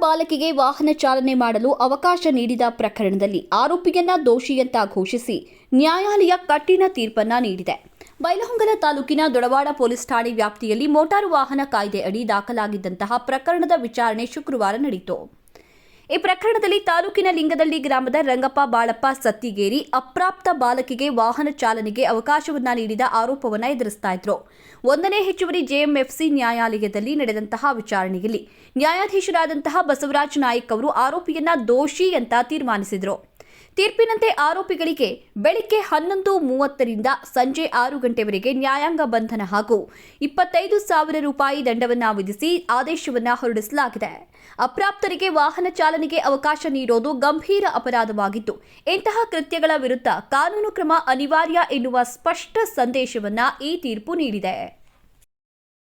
ಬಾಲಕಿಗೆ ವಾಹನ ಚಾಲನೆ ಮಾಡಲು ಅವಕಾಶ ನೀಡಿದ ಪ್ರಕರಣದಲ್ಲಿ ಆರೋಪಿಯನ್ನ ದೋಷಿಯಂತ ಘೋಷಿಸಿ ನ್ಯಾಯಾಲಯ ಕಠಿಣ ತೀರ್ಪನ್ನ ನೀಡಿದೆ. ಬೈಲಹೊಂಗಲ ತಾಲೂಕಿನ ದೊಡವಾಡ ಪೊಲೀಸ್ ಠಾಣೆ ವ್ಯಾಪ್ತಿಯಲ್ಲಿ ಮೋಟಾರು ವಾಹನ ಕಾಯ್ದೆ ಅಡಿ ದಾಖಲಾಗಿದ್ದಂತಹ ಪ್ರಕರಣದ ವಿಚಾರಣೆ ಶುಕ್ರವಾರ ನಡೆಯಿತು ಈ ಪ್ರಕರಣದಲ್ಲಿ ತಾಲೂಕಿನ ಲಿಂಗದಳ್ಳಿ ಗ್ರಾಮದ ರಂಗಪ್ಪ ಬಾಳಪ್ಪ ಸತ್ತಿಗೇರಿ ಅಪ್ರಾಪ್ತ ಬಾಲಕಿಗೆ ವಾಹನ ಚಾಲನೆಗೆ ಅವಕಾಶವನ್ನ ನೀಡಿದ ಆರೋಪವನ್ನ ಎದುರಿಸ್ತಾ ಇದ್ರು. ಒಂದನೇ ಹೆಚ್ಚುವರಿ ಜೆಎಂಎಫ್ಸಿ ನ್ಯಾಯಾಲಯದಲ್ಲಿ ನಡೆದಂತಹ ವಿಚಾರಣೆಯಲ್ಲಿ ನ್ಯಾಯಾಧೀಶರಾದಂತಹ ಬಸವರಾಜ್ ನಾಯ್ಕ್ ಅವರು ಆರೋಪಿಯನ್ನ ದೋಷಿ ಅಂತ ತೀರ್ಮಾನಿಸಿದರು. ತೀರ್ಪಿನಂತೆ ಆರೋಪಿಗಳಿಗೆ ಬೆಳಿಗ್ಗೆ ಹನ್ನೊಂದು ಮೂವತ್ತರಿಂದ ಸಂಜೆ ಆರು ಗಂಟೆವರೆಗೆ ನ್ಯಾಯಾಂಗ ಬಂಧನ ಹಾಗೂ ಇಪ್ಪತ್ತೈದು ಸಾವಿರ ರೂಪಾಯಿ ದಂಡವನ್ನು ವಿಧಿಸಿ ಆದೇಶವನ್ನ ಹೊರಡಿಸಲಾಗಿದೆ. ಅಪ್ರಾಪ್ತರಿಗೆ ವಾಹನ ಚಾಲನೆಗೆ ಅವಕಾಶ ನೀಡೋದು ಗಂಭೀರ ಅಪರಾಧವಾಗಿದ್ದು, ಇಂತಹ ಕೃತ್ಯಗಳ ವಿರುದ್ಧ ಕಾನೂನು ಕ್ರಮ ಅನಿವಾರ್ಯ ಎನ್ನುವ ಸ್ಪಷ್ಟ ಸಂದೇಶವನ್ನ ಈ ತೀರ್ಪು ನೀಡಿದೆ.